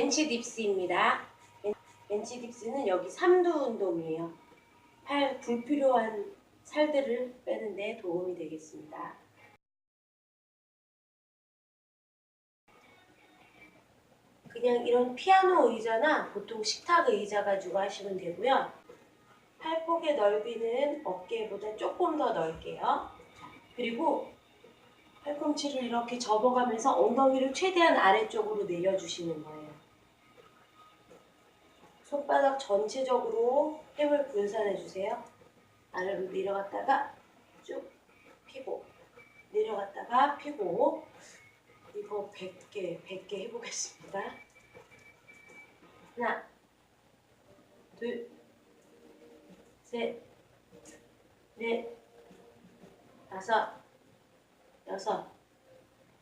벤치 딥스입니다. 벤- 벤치 딥스는 여기 삼두 운동이에요. 팔 불필요한 살들을 빼는 데 도움이 되겠습니다. 그냥 이런 피아노 의자나 보통 식탁 의자 가지고 하시면 되고요. 팔복의 넓이는 어깨보다 조금 더 넓게요. 그리고 팔꿈치를 이렇게 접어가면서 엉덩이를 최대한 아래쪽으로 내려주시는 거예요. 손바닥 전체적으로 힘을 분산해 주세요. 아래로 내려갔다가 쭉 피고 내려갔다가 피고 이거 100개, 100개 해보겠습니다. 하나, 둘, 셋, 넷, 다섯, 여섯,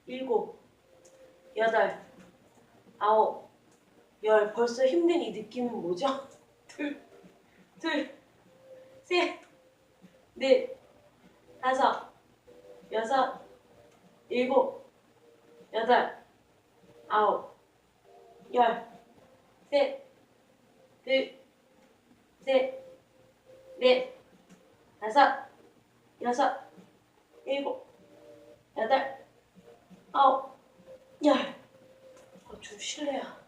일곱, 여덟, 아홉, 열. 벌써 힘든 이 느낌은 뭐죠? 둘, 둘, 셋, 넷, 다섯, 여섯, 일곱, 여덟, 아홉, 열, 셋, 둘, 셋, 넷, 다섯, 여섯, 일곱, 여덟, 아홉, 열. 어, 좀 쉴래요.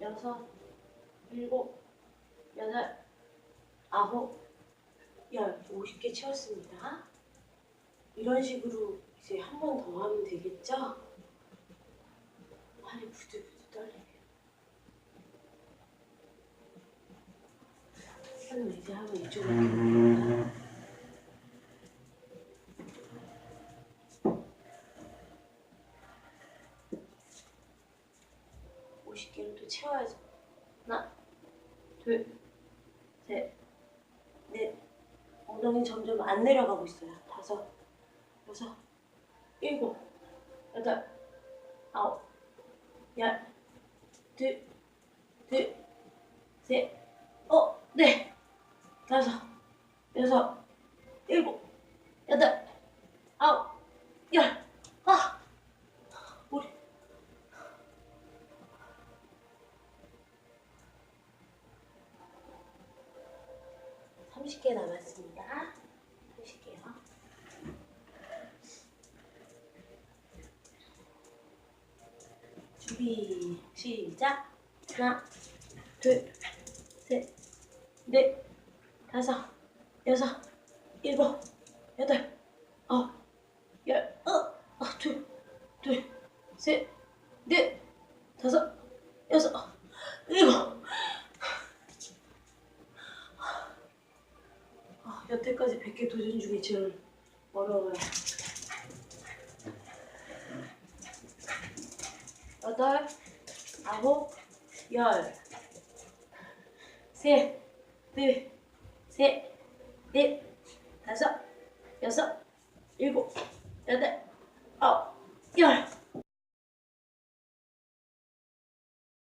여섯, 일곱, 여덟, 아홉, 열, 50개 채웠습니다. 이런 식으로 이제 한 번 더 하면 되겠죠? 팔이 부들부들 떨리네요. 그럼 이제 한번 이쪽으로 50개를 또 채워야죠. 하나, 둘, 셋, 넷. 엉덩이 점점 안 내려가고 있어요. 다섯, 여섯, 일곱, 여덟, 아홉, 열, 둘, 둘, 셋, 어, 네, 다섯, 여섯, 일곱, 여덟, 아홉, 열. 30개 남았습니다. 보실게요. 준비 시작. 하나, 둘, 셋, 넷, 다섯, 여섯, 일곱, 여덟, 아홉, 열, 어, 어, 둘, 둘, 셋, 넷, 다섯, 여섯, 일곱. 여태까지 100개 도전 중에 제일 어려워요 여덟, 아홉, 열, 셋, 둘, 셋, 넷, 다섯, 여섯, 일곱, 여덟,